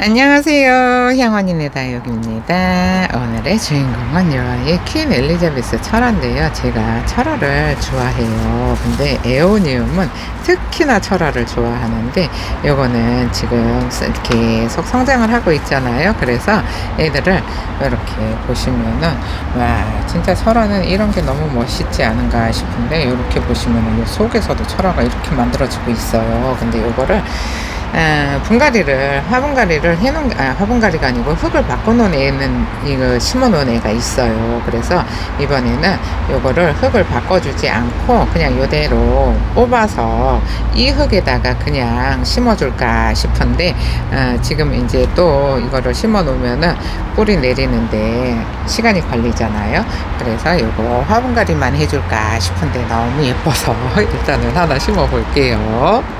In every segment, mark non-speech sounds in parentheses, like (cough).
안녕하세요. 향원이네 다육입니다. 오늘의 주인공은 여아의 퀸 엘리자베스 철화인데요. 제가 철화를 좋아해요. 근데 에오니움은 특히나 철화를 좋아하는데 요거는 지금 계속 성장을 하고 있잖아요. 그래서 애들을 이렇게 보시면은 와 진짜 철화는 이런 게 너무 멋있지 않은가 싶은데 이렇게 보시면은 요 속에서도 철화가 이렇게 만들어지고 있어요. 근데 요거를 아, 분갈이를 화분갈이를 해놓은 아, 화분갈이가 아니고 흙을 바꿔놓은 애는 이거 심어놓은 애가 있어요. 그래서 이번에는 요거를 흙을 바꿔주지 않고 그냥 요대로 뽑아서 이 흙에다가 그냥 심어줄까 싶은데 아, 지금 이제 또 이거를 심어놓으면은 뿌리 내리는데 시간이 걸리잖아요. 그래서 요거 화분갈이만 해줄까 싶은데 너무 예뻐서 (laughs) 일단은 하나 심어볼게요.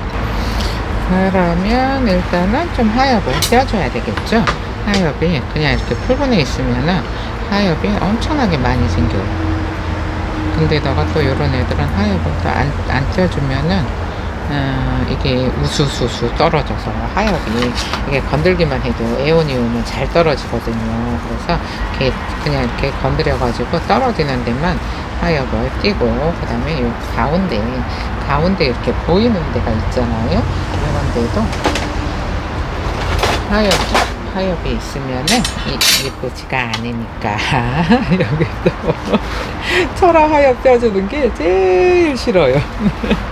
그러면 일단은 좀 하엽을 떼어줘야 되겠죠? 하엽이 그냥 이렇게 풀분해 있으면은 하엽이 엄청나게 많이 생겨요. 근데다가 또 이런 애들은 하엽을 또 안, 안 떼어주면은 어, 이게 우수수수 떨어져서 하엽이 이게 건들기만 해도 에오니움은 잘 떨어지거든요. 그래서 이렇게 그냥 이렇게 건드려 가지고 떨어지는 데만 하엽을 띄고 그 다음에 이 가운데 가운데 이렇게 보이는 데가 있잖아요. 이런 데도 하엽 하엽이 있으면은 이, 예쁘지가 않으니까 (laughs) 여기도 (laughs) 철화 하엽 떼어주는 게 제일 싫어요. (laughs)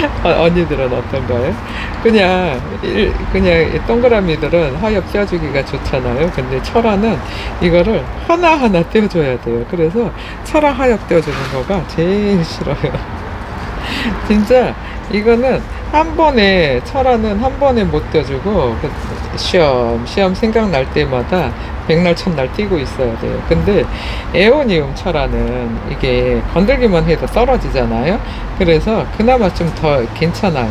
(laughs) 어, 언니들은 어떤가요? 그냥 일- 그냥 동그라미들은 하엽 떼어주기가 좋잖아요. 근데 철화는 이거를 하나하나 떼어줘야 돼요. 그래서 철화 하엽 떼어주는 거가 제일 싫어요. (laughs) 진짜 이거는 한 번에 철화는 한 번에 못 떼어주고 그 시험 시험 생각날 때마다 백날 첫날 뛰고 있어야 돼요. 근데 에오니움 철화는 이게 건들기만 해도 떨어지잖아요. 그래서 그나마 좀 더 괜찮아요.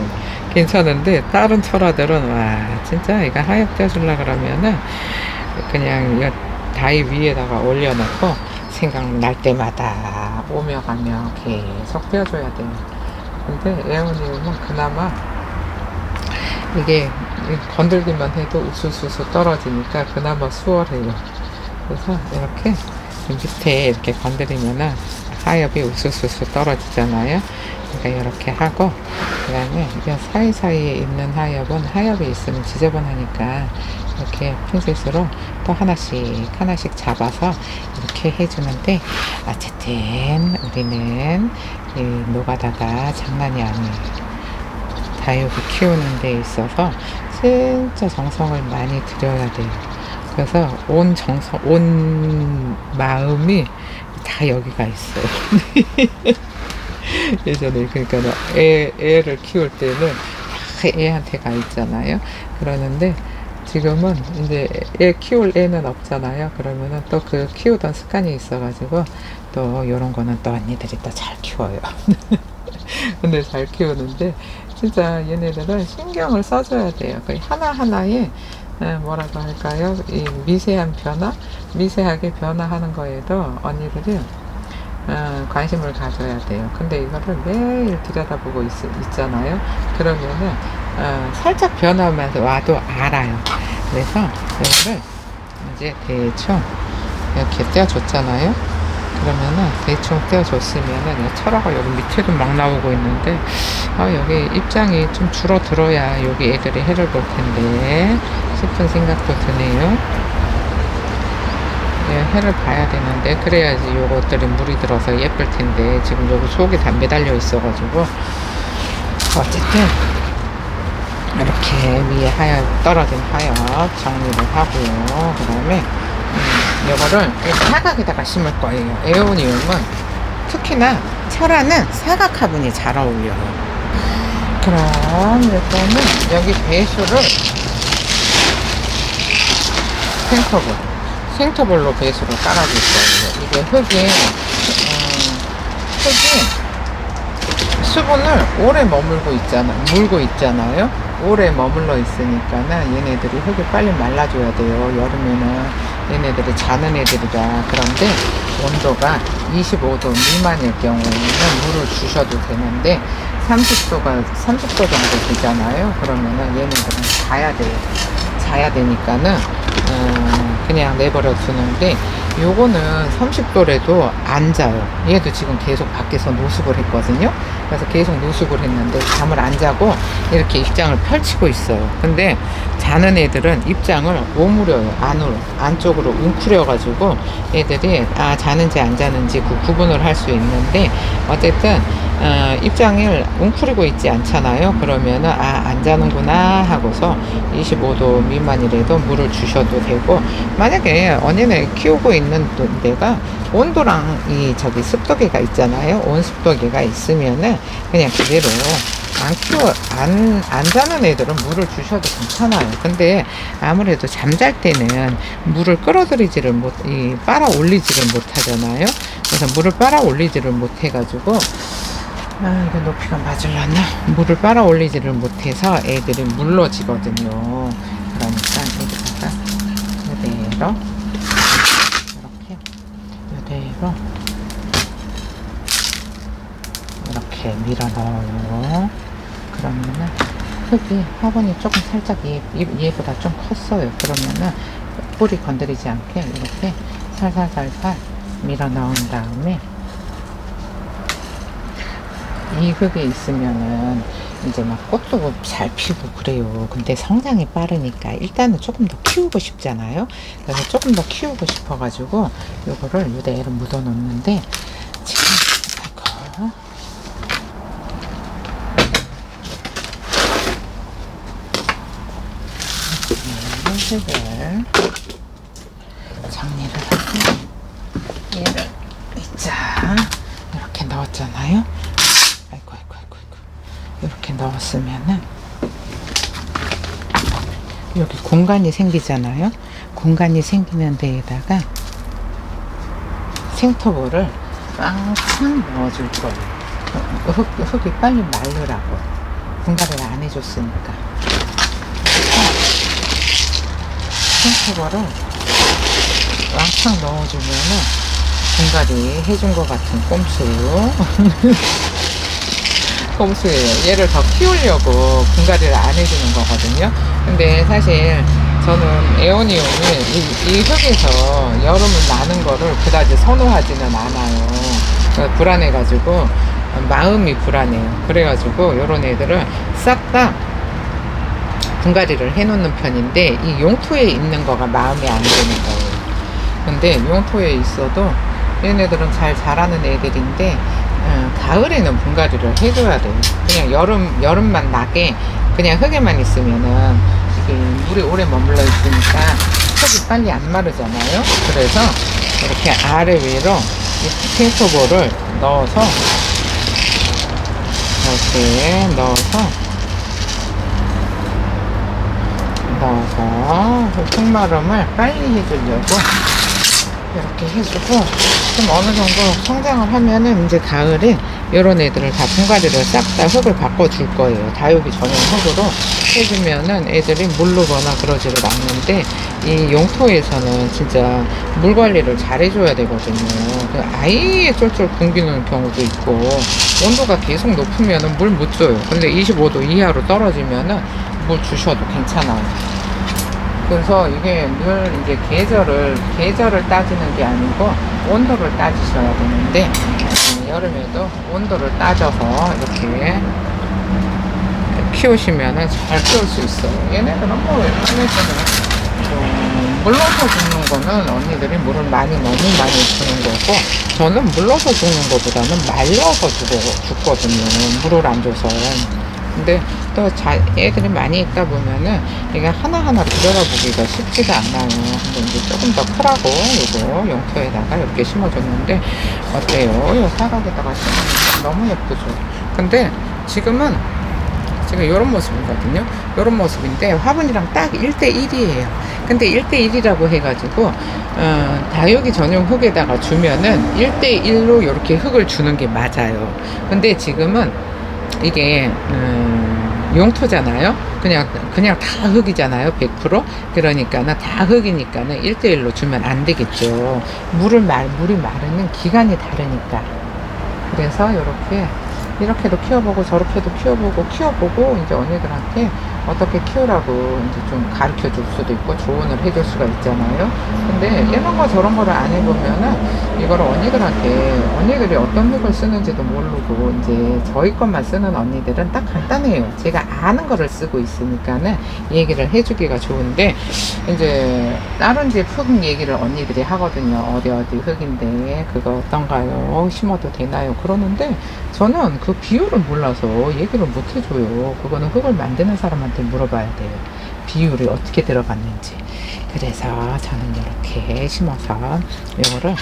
괜찮은데 다른 철화들은 와 진짜 이거 하얗 떼어주려 그러면은 그냥 이 다이 위에다가 올려놓고 생각날 때마다 오며 가며 계속 떼어줘야 돼요. 근데 에어니움은 그나마 이게 건들기만 해도 우수수수 떨어지니까 그나마 수월해요. 그래서 이렇게 밑에 이렇게 건드리면은 하엽이 우수수수 떨어지잖아요. 그러니까 이렇게 하고 그 다음에 이 사이사이에 있는 하엽은 하엽이 있으면 지저분하니까 이렇게 핀셋으로 또 하나씩 하나씩 잡아서 이렇게 해주는데 어쨌든 우리는 이 노가다가 장난이 아니에요. 다육이 키우는 데 있어서 진짜 정성을 많이 들여야 돼요. 그래서 온 정성, 온 마음이 다 여기가 있어요. (laughs) 예전에 그러니까 애, 애를 키울 때는 다 애한테 가 있잖아요. 그러는데 지금은 이제 애 키울 애는 없잖아요. 그러면은 또 그 키우던 습관이 있어가지고 또 이런 거는 또 언니들이 또 잘 키워요. (laughs) 근데 잘 키우는데 진짜 얘네들은 신경을 써줘야 돼요. 그 하나하나에 에, 뭐라고 할까요? 이 미세한 변화, 미세하게 변화하는 거에도 언니들이 어, 관심을 가져야 돼요. 근데 이거를 매일 들여다보고 있, 있잖아요. 그러면은 어, 살짝 변화만 와도 알아요. 그래서 이거를 이제 대충 이렇게 떼어줬잖아요. 그러면은 대충 떼어줬으면은 이 철화가 여기 밑에도 막 나오고 있는데 아 여기 입장이 좀 줄어들어야 여기 애들이 해를 볼 텐데 싶은 생각도 드네요. 예, 해를 봐야 되는데 그래야지 요것들이 물이 들어서 예쁠 텐데 지금 여기 속에 다 매달려 있어가지고 어쨌든 이렇게 위에 하얗 떨어진 하엽 정리를 하고요. 그 다음에 음, 요거를 이 사각에다가 심을 거예요. 에오니움은 특히나 철화는 사각 화분이 잘 어울려요. 그럼 일단은 여기 배수를 생터볼, 생터볼로 배수를 깔아줄 거예요. 이게 흙이, 음, 흙이 수분을 오래 머물고 있잖아, 물고 있잖아요. 오래 머물러 있으니까는 얘네들이 흙이 빨리 말라줘야 돼요. 여름에는 얘네들이 자는 애들이라 그런데 온도가 25도 미만일 경우에는 물을 주셔도 되는데 30도가 30도 정도 되잖아요. 그러면은 얘네들은 자야 돼요. 자야 되니까는 어, 그냥 내버려 두는데 요거는 30도래도 안 자요. 얘도 지금 계속 밖에서 노숙을 했거든요. 그래서 계속 노숙을 했는데 잠을 안 자고 이렇게 입장을 펼치고 있어요. 근데 자는 애들은 입장을 오므려요. 안으로. 안쪽으로 웅크려 가지고 애들이 아, 자는지 안 자는지 그 구분을 할 수 있는데 어쨌든 어, 입장을 웅크리고 있지 않잖아요. 그러면은 아, 안 자는구나 하고서 25도 미만이라도 물을 주셔도 되고 만약에 언니네 키우고 있는 또 데가 온도랑 이 저기 습도계가 있잖아요. 온습도계가 있으면은 그냥 그대로 안 키워 안, 안 자는 애들은 물을 주셔도 괜찮아요. 근데 아무래도 잠잘 때는 물을 끌어들이지를 못, 이 빨아 올리지를 못 하잖아요. 그래서 물을 빨아 올리지를 못 해가지고 아, 이거 높이가 맞을려나? 물을 빨아 올리지를 못해서 애들이 물러지거든요. 그러니까 여기다가 이대로 이렇게 이대로 이렇게 밀어 넣어요. 그러면은 흙이 화분이 조금 살짝 얘, 얘- 얘보다 좀 컸어요. 그러면은 뿌리 건드리지 않게 이렇게 살살살살 밀어 넣은 다음에 이 흙에 있으면은 이제 막 꽃도 잘 피고 그래요. 근데 성장이 빠르니까 일단은 조금 더 키우고 싶잖아요. 그래서 조금 더 키우고 싶어가지고 요거를 이대로 묻어 놓는데 지금 아이고 흙을 정리를 하고 얘를 자 이렇게 넣었잖아요. 아이고 아이고 아이고 아이고 이렇게 넣었으면은 여기 공간이 생기잖아요. 공간이 생기는 데에다가 생토볼을 빵빵 넣어줄 거예요. 어, 흙, 흙이 빨리 마르라고 분갈이를 안 해줬으니까 생토볼을 왕창 넣어주면은 분갈이 해준 것 같은 꼼수 (laughs) 꼼수예요. 얘를 더 키우려고 분갈이를 안 해주는 거거든요. 근데 사실 저는 에오니움이 이, 이 흙에서 여름을 나는 거를 그다지 선호하지는 않아요. 불안해가지고 마음이 불안해요. 그래가지고 이런 애들을 싹 다 분갈이를 해놓는 편인데 이 용토에 있는 거가 마음에 안 드는 거예요. 근데 용토에 있어도 얘네들은 잘 자라는 애들인데 어, 가을에는 분갈이를 해줘야 돼요. 그냥 여름 여름만 나게 그냥 흙에만 있으면은 이게 물이 오래 머물러 있으니까 흙이 빨리 안 마르잖아요. 그래서 이렇게 아래 위로 이 테이토볼을 넣어서 이렇게 넣어서 넣어서 흙마름을 빨리 해주려고 이렇게 해주고 좀 어느 정도 성장을 하면은 이제 가을에 이런 애들을 다 분갈이를 싹 다 흙을 바꿔줄 거예요. 다육이 전용 흙으로 해주면은 애들이 물르거나 그러지를 않는데 이 용토에서는 진짜 물 관리를 잘 해줘야 되거든요. 그 아예 쫄쫄 굶기는 경우도 있고 온도가 계속 높으면은 물 못 줘요. 근데 25도 이하로 떨어지면은 물 주셔도 괜찮아요. 그래서 이게 늘 이제 계절을 계절을 따지는 게 아니고 온도를 따지셔야 되는데 어, 여름에도 온도를 따져서 이렇게 키우시면은 잘 키울 수 있어요. 얘네들은 뭐 웬만해서는 좀 물러서 죽는 거는 언니들이 물을 많이 너무 많이 주는 거고 저는 물러서 죽는 것보다는 말려서 주고 죽거든요. 물을 안 줘서. 근데 또 자, 애들이 많이 있다 보면은 이게 하나하나 들여다 보기가 쉽지가 않아요. 근데 이제 조금 더 크라고 이거 용토에다가 이렇게 심어줬는데 어때요? 이 사각에다가 심으면 너무 예쁘죠. 근데 지금은 지금 이런 모습이거든요. 이런 모습인데 화분이랑 딱 1대1이에요. 근데 1대1이라고 해가지고 어, 다육이 전용 흙에다가 주면은 1대1로 이렇게 흙을 주는 게 맞아요. 근데 지금은 이게 음, 용토잖아요. 그냥 그냥 다 흙이잖아요. 100% 그러니까는 다 흙이니까는 1대1로 주면 안 되겠죠. 물을 말 물이 마르는 기간이 다르니까. 그래서 이렇게 이렇게도 키워보고 저렇게도 키워보고 키워보고 이제 언니들한테 어떻게 키우라고 이제 좀 가르쳐 줄 수도 있고 조언을 해줄 수가 있잖아요. 근데 이런 거 저런 거를 안 해보면은 이거를 언니들한테 언니들이 어떤 흙을 쓰는지도 모르고 이제 저희 것만 쓰는 언니들은 딱 간단해요. 제가 아는 거를 쓰고 있으니까는 얘기를 해주기가 좋은데 이제 다른 집 흙 얘기를 언니들이 하거든요. 어디 어디 흙인데 그거 어떤가요? 심어도 되나요? 그러는데 저는 그 비율을 몰라서 얘기를 못 해줘요. 그거는 흙을 만드는 사람한테 물어봐야 돼요. 비율이 어떻게 들어갔는지. 그래서 저는 이렇게 심어서 이거를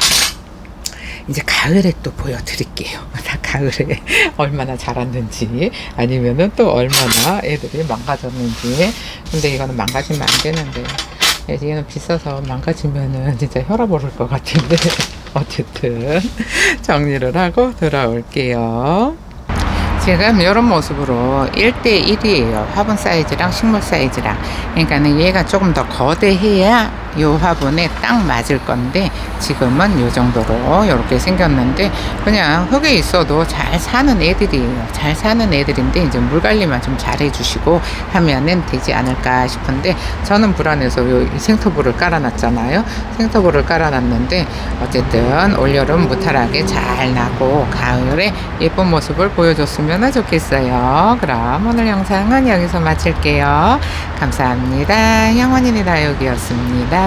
이제 가을에 또 보여드릴게요. (laughs) 다 가을에 (laughs) 얼마나 자랐는지 아니면은 또 얼마나 애들이 망가졌는지. 근데 이거는 망가지면 안 되는데 얘는 비싸서 망가지면은 (laughs) 진짜 혈압 오를 것 같은데 어쨌든 정리를 하고 돌아올게요. 지금 이런 모습으로 1대1이에요. 화분 사이즈랑 식물 사이즈랑. 그러니까는 얘가 조금 더 거대해야 이 화분에 딱 맞을 건데 지금은 이 정도로 이렇게 생겼는데 그냥 흙에 있어도 잘 사는 애들이에요. 잘 사는 애들인데 이제 물 관리만 좀 잘 해주시고 하면은 되지 않을까 싶은데 저는 불안해서 요 생터보를 깔아놨잖아요. 생터보를 깔아놨는데 어쨌든 올여름 무탈하게 잘 나고 가을에 예쁜 모습을 보여줬으면 좋겠어요. 그럼 오늘 영상은 여기서 마칠게요. 감사합니다. 영원이네 다육이었습니다.